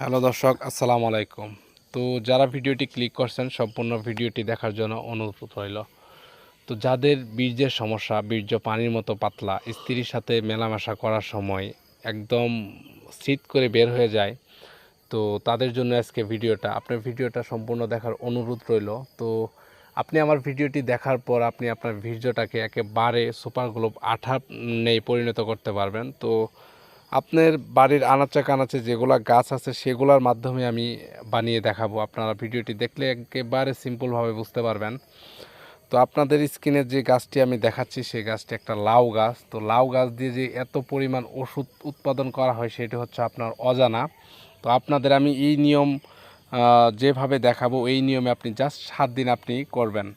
Hello দর্শক, আসসালামু আলাইকুম। তো যারা ভিডিওটি ক্লিক করছেন, সম্পূর্ণ ভিডিওটি দেখার জন্য অনুরোধ রইল। তো যাদের বীর্যের সমস্যা, বীর্য পানির মতো পাতলা, স্ত্রীর সাথে মেলামেশা করার সময় একদম শীত করে বের হয়ে যায়, তো তাদের জন্য আজকে ভিডিওটা, আপনার ভিডিওটা সম্পূর্ণ দেখার অনুরোধ রইল। তো আপনি আমার ভিডিওটি দেখার পর আপনি আপনার বীর্যটাকে একেবারে সুপার গ্লোব আঠা নেই পরিণত করতে পারবেন। তো আপনার বাড়ির আনাচে কানাচে যেগুলা গাছ আছে সেগুলোর মাধ্যমে আমি বানিয়ে দেখাবো। আপনারা ভিডিওটি দেখলে একেবারে সিম্পলভাবে বুঝতে পারবেন। তো আপনাদের স্ক্রিনে যে গাছটি আমি দেখাচ্ছি, সেই গাছটি একটা লাউ গাছ। তো লাউ গাছ দিয়ে যে এত পরিমাণ ওষুধ উৎপাদন করা হয়, সেটি হচ্ছে আপনার অজানা। তো আপনাদের আমি এই নিয়ম যেভাবে দেখাবো, এই নিয়মে আপনি জাস্ট সাত দিন আপনি করবেন।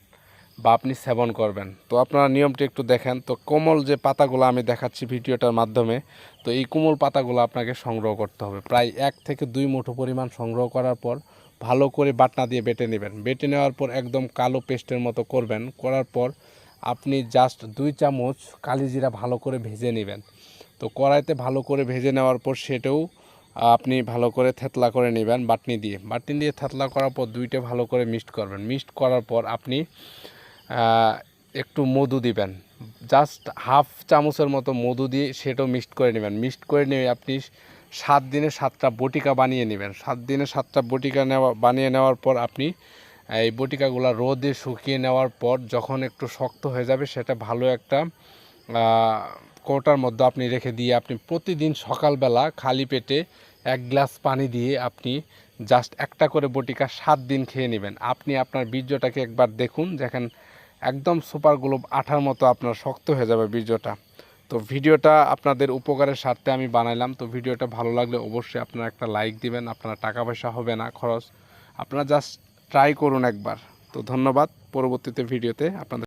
বা আপনি সেবন করবেন। তো আপনারা নিয়মটি একটু দেখেন। তো কোমল যে পাতাগুলো আমি দেখাচ্ছি ভিডিওটার মাধ্যমে, তো এই কোমল পাতাগুলো আপনাকে সংগ্রহ করতে হবে। প্রায় এক থেকে দুই মুঠো পরিমাণ সংগ্রহ করার পর ভালো করে বাটনা দিয়ে বেটে নেবেন। বেটে নেওয়ার পর একদম কালো পেস্টের মতো করবেন। করার পর আপনি জাস্ট দুই চামচ কালিজিরা ভালো করে ভেজে নেবেন। তো কড়াইতে ভালো করে ভেজে নেওয়ার পর সেটাও আপনি ভালো করে থেতলা করে নেবেন বাটনি দিয়ে। বাটনি দিয়ে থেতলা করার পর দুইটা ভালো করে মিক্সড করবেন। মিক্সড করার পর আপনি একটু মধু দিবেন। জাস্ট হাফ চামচের মতো মধু দিয়ে সেটাও মিক্সড করে নেবেন। মিক্সড করে নিয়ে আপনি সাত দিনে সাতটা বটিকা বানিয়ে নেবেন। সাত দিনে সাতটা বটিকা নেওয়া, বানিয়ে নেওয়ার পর আপনি এই বটিকাগুলো রোদে শুকিয়ে নেওয়ার পর যখন একটু শক্ত হয়ে যাবে, সেটা ভালো একটা কৌটার মধ্যে আপনি রেখে দিয়ে আপনি প্রতিদিন সকালবেলা খালি পেটে এক গ্লাস পানি দিয়ে আপনি জাস্ট একটা করে বটিকা সাত দিন খেয়ে নেবেন। আপনি আপনার বীর্যটাকে একবার দেখুন, দেখেন একদম সুপার গ্লোব আঠার মতো আপনার শক্ত হয়ে যাবে বীর্যটা। তো ভিডিওটা আপনাদের উপকারের স্বার্থে আমি বানাইলাম। তো ভিডিওটা ভালো লাগলে অবশ্যই আপনারা একটা লাইক দিবেন, আপনার টাকা পয়সা হবে না, খরচ। আপনারা জাস্ট ট্রাই করুন একবার। তো ধন্যবাদ। পরবর্তীতে ভিডিওতে আপনাদের